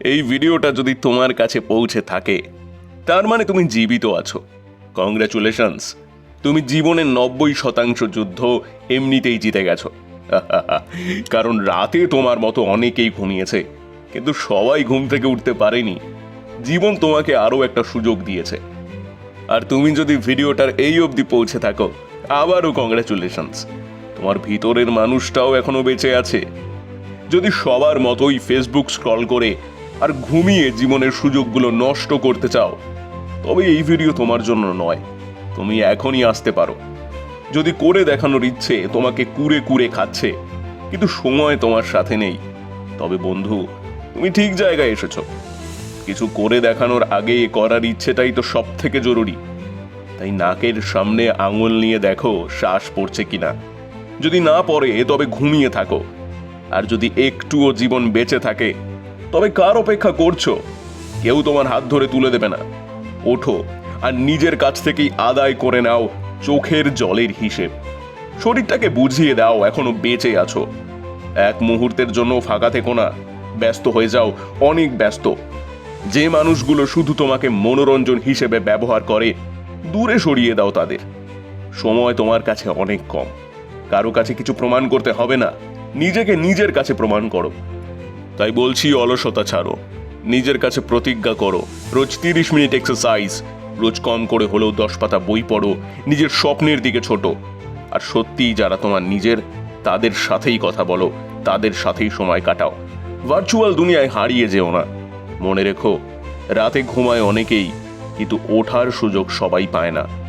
এই ভিডিওটা যদি তোমার কাছে পৌঁছে থাকে, তার মানে তুমি জীবিত আছো। কংগ্রাচুলেশনস তুমি জীবনের নব্বই শতাংশ যুদ্ধ এমনিতেই জিতে গেছো। কারণ রাতে তোমার মতো অনেকেই ঘুমিয়েছে, কিন্তু সবাই ঘুম থেকে উঠতে পারেনি। জীবন তোমাকে আরও একটা সুযোগ দিয়েছে। আর তুমি যদি ভিডিওটার এই অবধি পৌঁছে থাকো, আবারও কংগ্রাচুলেশনস তোমার ভিতরের মানুষটাও এখনও বেঁচে আছে। যদি সবার মতোই ফেসবুক স্ক্রল করে আর ঘুমিয়ে জীবনের সুযোগগুলো নষ্ট করতে চাও, তবে এই ভিডিও তোমার জন্য নয়। তুমি এখনই আসতে পারো। যদি করে দেখানোর ইচ্ছে তোমাকে কুরে কুরে খাচ্ছে, কিন্তু সময় তোমার সাথে নেই। তবে বন্ধু, তুমি ঠিক জায়গায় এসেছ। কিছু করে দেখানোর আগে করার ইচ্ছেটাই তো সব থেকে জরুরি। তাই নাকের সামনে আঙুল নিয়ে দেখো শ্বাস পড়ছে কিনা। যদি না পড়ে, তবে ঘুমিয়ে থাকো। আর যদি একটুও জীবন বেঁচে থাকে তবে কার অপেক্ষা করছ? কেউ তোমার হাত ধরে তুলে দেবে না। ওঠো আর নিজের কাছ থেকেই আদায় করে নাও চোখের জলের হিসেব। শরীরটাকে বুঝিয়ে দাও এখনও বেঁচে আছো। এক মুহূর্তের জন্য ফাঁকা থেকো না। ব্যস্ত হয়ে যাও, অনেক ব্যস্ত। যে মানুষগুলো শুধু তোমাকে মনোরঞ্জন হিসেবে ব্যবহার করে, দূরে সরিয়ে দাও তাদের। সময় তোমার কাছে অনেক কম। কারও কাছে কিছু প্রমাণ করতে হবে না। নিজেকে নিজের কাছে প্রমাণ করো। তাই বলছি, অলসতা ছাড়ো। নিজের কাছে প্রতিজ্ঞা করো। রোজ তিরিশ মিনিট এক্সারসাইজ রোজ কম করে হলেও দশ পাতা বই পড়ো। নিজের স্বপ্নের দিকে ছোট। আর সত্যিই যারা তোমার নিজের, তাদের সাথেই কথা বলো। তাদের সাথেই সময় কাটাও। ভার্চুয়াল দুনিয়ায় হারিয়ে যেও না। মনে রেখো, রাতে ঘুমায় অনেকেই, কিন্তু ওঠার সুযোগ সবাই পায় না।